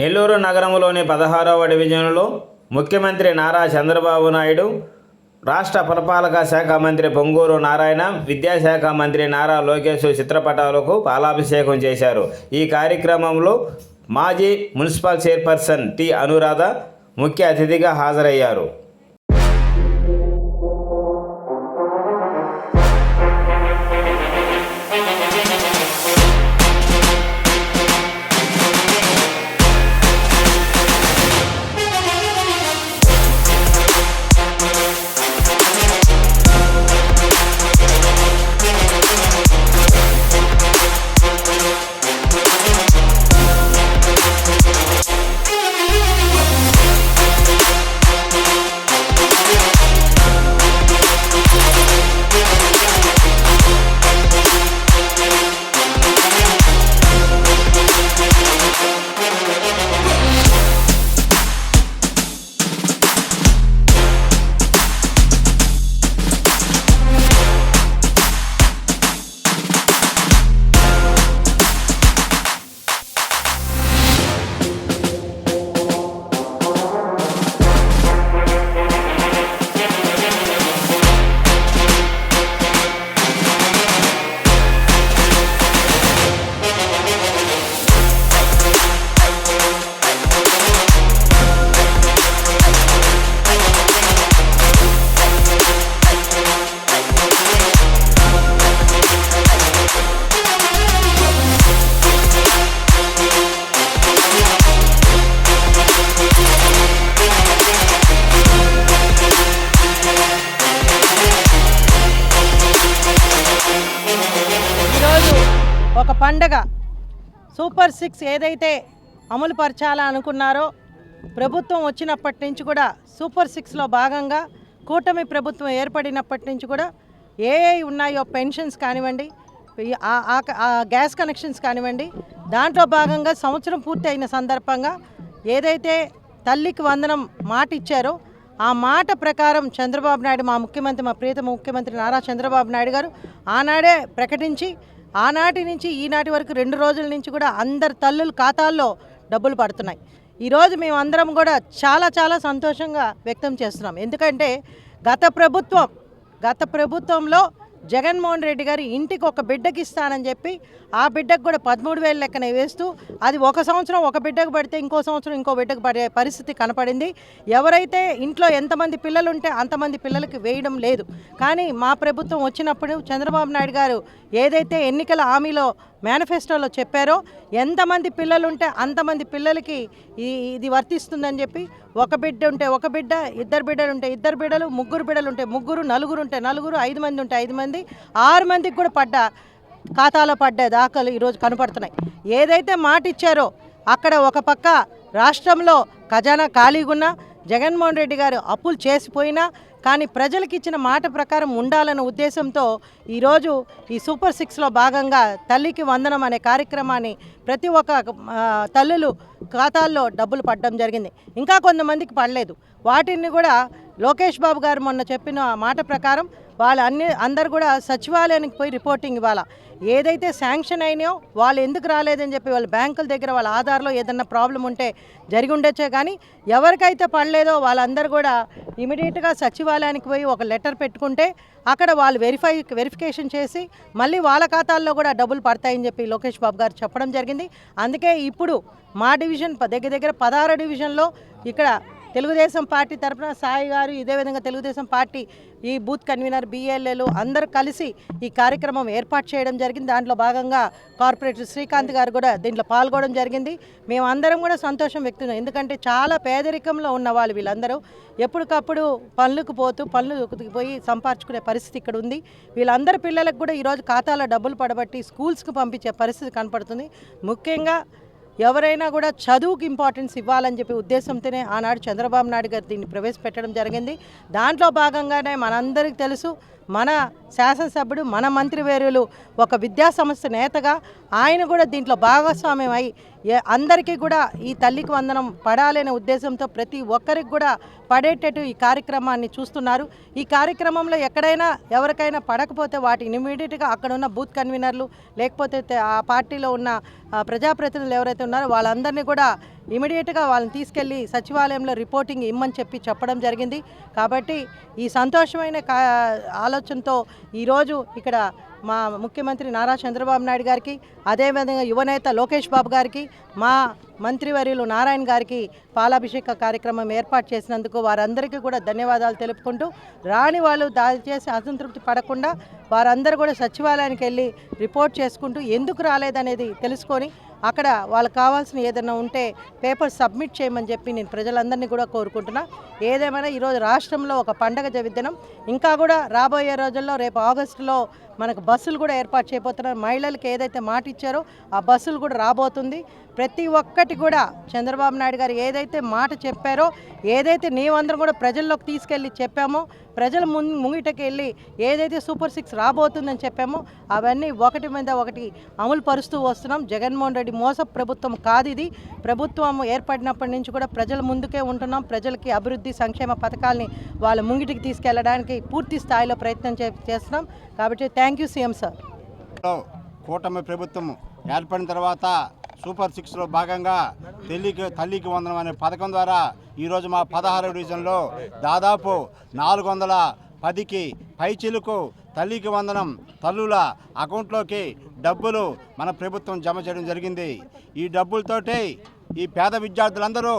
నెల్లూరు నగరంలోని పదహారవ డివిజన్లో ముఖ్యమంత్రి నారా చంద్రబాబు నాయుడు రాష్ట్ర పురపాలక శాఖ మంత్రి పొంగూరు నారాయణ విద్యాశాఖ మంత్రి నారా లోకేష్ చిత్రపటాలకు పాలాభిషేకం చేశారు. ఈ కార్యక్రమంలో మాజీ మున్సిపల్ చైర్పర్సన్ టి అనురాధ ముఖ్య అతిథిగా హాజరయ్యారు. ఒక పండగ సూపర్ సిక్స్ ఏదైతే అమలు పరచాలా అనుకున్నారో ప్రభుత్వం వచ్చినప్పటి నుంచి కూడా సూపర్ సిక్స్లో భాగంగా కూటమి ప్రభుత్వం ఏర్పడినప్పటి నుంచి కూడా ఏ ఉన్నాయో పెన్షన్స్ కానివ్వండి ఆ- గ్యాస్ కనెక్షన్స్ కానివ్వండి దాంట్లో భాగంగా సంవత్సరం పూర్తి అయిన సందర్భంగా ఏదైతే తల్లికి వందనం మాట ఇచ్చారో ఆ మాట ప్రకారం చంద్రబాబు నాయుడు మా ముఖ్యమంత్రి మా ప్రియతమ ముఖ్యమంత్రి నారా చంద్రబాబు నాయుడు గారు ఆనాడే ప్రకటించి ఆనాటి నుంచి ఈనాటి వరకు రెండు రోజుల నుంచి కూడా అందరి తల్లుల ఖాతాల్లో డబ్బులు పడుతున్నాయి. ఈరోజు మేమందరం కూడా చాలా చాలా సంతోషంగా వ్యక్తం చేస్తున్నాం. ఎందుకంటే గత ప్రభుత్వం గత ప్రభుత్వంలో జగన్మోహన్ రెడ్డి గారు ఇంటికి ఒక బిడ్డకి ఇస్తానని చెప్పి ఆ బిడ్డకు కూడా పదమూడు వేలు లెక్కన వేస్తూ అది ఒక సంవత్సరం ఒక బిడ్డకు పడితే ఇంకో సంవత్సరం ఇంకో బిడ్డకు పడే పరిస్థితి కనపడింది. ఎవరైతే ఇంట్లో ఎంతమంది పిల్లలు ఉంటే అంతమంది పిల్లలకి వేయడం లేదు. కానీ మా ప్రభుత్వం వచ్చినప్పుడు చంద్రబాబు నాయుడు గారు ఏదైతే ఎన్నికల హామీలో మేనిఫెస్టోలో చెప్పారో ఎంతమంది పిల్లలు ఉంటే అంతమంది పిల్లలకి ఇది వర్తిస్తుందని చెప్పి ఒక బిడ్డ ఉంటే ఒక బిడ్డ ఇద్దరు బిడ్డలు ఉంటే ఇద్దరు బిడ్డలు ముగ్గురు బిడ్డలు ఉంటే ముగ్గురు నలుగురు ఉంటే నలుగురు ఐదు మంది ఉంటే ఐదు మంది ఆరు మందికి కూడా పడ్డ ఖాతాలో పడ్డ దాఖలు ఈరోజు కనపడుతున్నాయి. ఏదైతే మాట ఇచ్చారో అక్కడ ఒక పక్క రాష్ట్రంలో ఖజానా ఖాళీగా ఉన్నా జగన్మోహన్ రెడ్డి గారు అప్పులు చేసిపోయినా కానీ ప్రజలకు ఇచ్చిన మాట ప్రకారం ఉండాలన్న ఉద్దేశంతో ఈరోజు ఈ సూపర్ సిక్స్లో భాగంగా తల్లికి వందనం అనే కార్యక్రమాన్ని ప్రతి ఒక్క తల్లులు ఖాతాల్లో డబ్బులు పడడం జరిగింది. ఇంకా కొంతమందికి పడలేదు. వాటిని కూడా లోకేష్ బాబు గారు మొన్న చెప్పిన మాట ప్రకారం వాళ్ళు అన్ని అందరు కూడా సచివాలయానికి పోయి రిపోర్టింగ్ ఇవ్వాలి. ఏదైతే శాంక్షన్ అయినాయో వాళ్ళు ఎందుకు రాలేదని చెప్పి వాళ్ళ బ్యాంకుల దగ్గర వాళ్ళ ఆధార్లో ఏదన్నా ప్రాబ్లం ఉంటే జరిగి ఉండొచ్చే కానీ ఎవరికైతే పడలేదో వాళ్ళందరూ కూడా ఇమీడియట్గా సచివాలయానికి పోయి ఒక లెటర్ పెట్టుకుంటే అక్కడ వాళ్ళు వెరిఫై వెరిఫికేషన్ చేసి మళ్ళీ వాళ్ళ ఖాతాల్లో కూడా డబ్బులు పడతాయని చెప్పి లోకేష్ బాబు గారు చెప్పడం జరిగింది. అందుకే ఇప్పుడు మా డివిజన్ దగ్గర దగ్గర పదహారు డివిజన్లో ఇక్కడ తెలుగుదేశం పార్టీ తరపున సాయి గారు ఇదే విధంగా తెలుగుదేశం పార్టీ ఈ బూత్ కన్వీనర్ బిఎల్ఏలు అందరూ కలిసి ఈ కార్యక్రమం ఏర్పాటు చేయడం జరిగింది. దాంట్లో భాగంగా కార్పొరేటర్ శ్రీకాంత్ గారు కూడా దీంట్లో పాల్గొనడం జరిగింది. మేమందరం కూడా సంతోషం వ్యక్తం ఎందుకంటే చాలా పేదరికంలో ఉన్న వాళ్ళు వీళ్ళందరూ ఎప్పటికప్పుడు పనులకు పోతూ పనులు పోయి సంపాదించుకునే పరిస్థితి ఇక్కడ ఉంది. వీళ్ళందరి పిల్లలకు కూడా ఈరోజు ఖాతాలో డబ్బులు పడబట్టి స్కూల్స్కి పంపించే పరిస్థితి కనపడుతుంది. ముఖ్యంగా ఎవరైనా కూడా చదువుకి ఇంపార్టెన్స్ ఇవ్వాలని చెప్పి ఉద్దేశంతోనే ఆనాడు చంద్రబాబు నాయుడు గారు దీన్ని ప్రవేశపెట్టడం జరిగింది. దాంట్లో భాగంగానే మనందరికీ తెలుసు మన శాసనసభ్యుడు మన మంత్రివేరులు ఒక విద్యా సంస్థ నేతగా ఆయన కూడా దీంట్లో భాగస్వామ్యం అయి అందరికీ కూడా ఈ తల్లికి వందనం పడాలనే ఉద్దేశంతో ప్రతి ఒక్కరికి కూడా పడేటట్టు ఈ కార్యక్రమాన్ని చూస్తున్నారు. ఈ కార్యక్రమంలో ఎక్కడైనా ఎవరికైనా పడకపోతే వాటి ఇమీడియట్గా అక్కడ ఉన్న బూత్ కన్వీనర్లు లేకపోతే ఆ పార్టీలో ఉన్న ప్రజాప్రతినిధులు ఎవరైతే ఉన్నారో వాళ్ళందరినీ కూడా ఇమీడియట్గా వాళ్ళని తీసుకెళ్ళి సచివాలయంలో రిపోర్టింగ్ ఇమ్మని చెప్పి చెప్పడం జరిగింది. కాబట్టి ఈ సంతోషమైన కా ఆలోచనతో ఈరోజు ఇక్కడ మా ముఖ్యమంత్రి నారా చంద్రబాబు నాయుడు గారికి అదేవిధంగా యువనేత లోకేష్ బాబు గారికి మా మంత్రివర్యులు నారాయణ గారికి పాలాభిషేక కార్యక్రమం ఏర్పాటు చేసినందుకు వారందరికీ కూడా ధన్యవాదాలు తెలుపుకుంటూ రాని వాళ్ళు దయచేసి అసంతృప్తి పడకుండా వారందరూ కూడా సచివాలయానికి వెళ్ళి రిపోర్ట్ చేసుకుంటూ ఎందుకు రాలేదనేది తెలుసుకొని అక్కడ వాళ్ళకి కావాల్సిన ఏదైనా ఉంటే పేపర్ సబ్మిట్ చేయమని చెప్పి నేను ప్రజలందరినీ కూడా కోరుకుంటున్నా. ఏదేమైనా ఈరోజు రాష్ట్రంలో ఒక పండగ జవిదినం ఇంకా కూడా రాబోయే రోజుల్లో రేపు ఆగస్టులో మనకు బస్సులు కూడా ఏర్పాటు చేయబోతున్నారు. మహిళలకు ఏదైతే మాట ఇచ్చారో ఆ బస్సులు కూడా రాబోతుంది. ప్రతి ఒక్కటి కూడా చంద్రబాబు నాయుడు గారు ఏదైతే మాట చెప్పారో ఏదైతే నీవందరం కూడా ప్రజల్లోకి తీసుకెళ్ళి చెప్పామో ప్రజల ముందు ముంగిటకెళ్ళి ఏదైతే సూపర్ సిక్స్ రాబోతుందని చెప్పామో అవన్నీ ఒకటి మీద ఒకటి అమలు పరుస్తూ వస్తున్నాం. జగన్మోహన్ రెడ్డి మోస ప్రభుత్వం కాదు ఇది ప్రభుత్వం ఏర్పడినప్పటి నుంచి కూడా ప్రజల ముందుకే ఉంటున్నాం. ప్రజలకి అభివృద్ధి సంక్షేమ పథకాల్ని వాళ్ళ ముంగిటికి తీసుకెళ్ళడానికి పూర్తి స్థాయిలో ప్రయత్నం చే చేస్తున్నాం. కాబట్టి థ్యాంక్ యూ సీఎం సార్. కూటమి ప్రభుత్వం ఏర్పడిన తర్వాత సూపర్ సిక్స్లో భాగంగా తల్లికి తల్లికి వందనం అనే పథకం ద్వారా ఈరోజు మా పదహారు డివిజన్లో దాదాపు నాలుగు వందల పదికి పైచిలుకు తల్లికి వందనం తల్లుల అకౌంట్లోకి డబ్బులు మన ప్రభుత్వం జమ చేయడం జరిగింది. ఈ డబ్బులతోటి ఈ పేద విద్యార్థులందరూ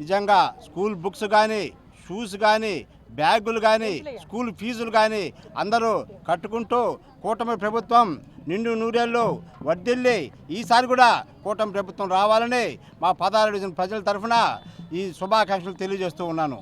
నిజంగా స్కూల్ బుక్స్ కానీ షూస్ కానీ బ్యాగులు కానీ స్కూల్ ఫీజులు కానీ అందరూ కట్టుకుంటూ కూటమి ప్రభుత్వం నిండు నూరేళ్ళు వర్దిల్లి ఈసారి కూడా కూటమి ప్రభుత్వం రావాలని మా పదహారు ప్రజల తరఫున ఈ శుభాకాంక్షలు తెలియజేస్తూ ఉన్నాను.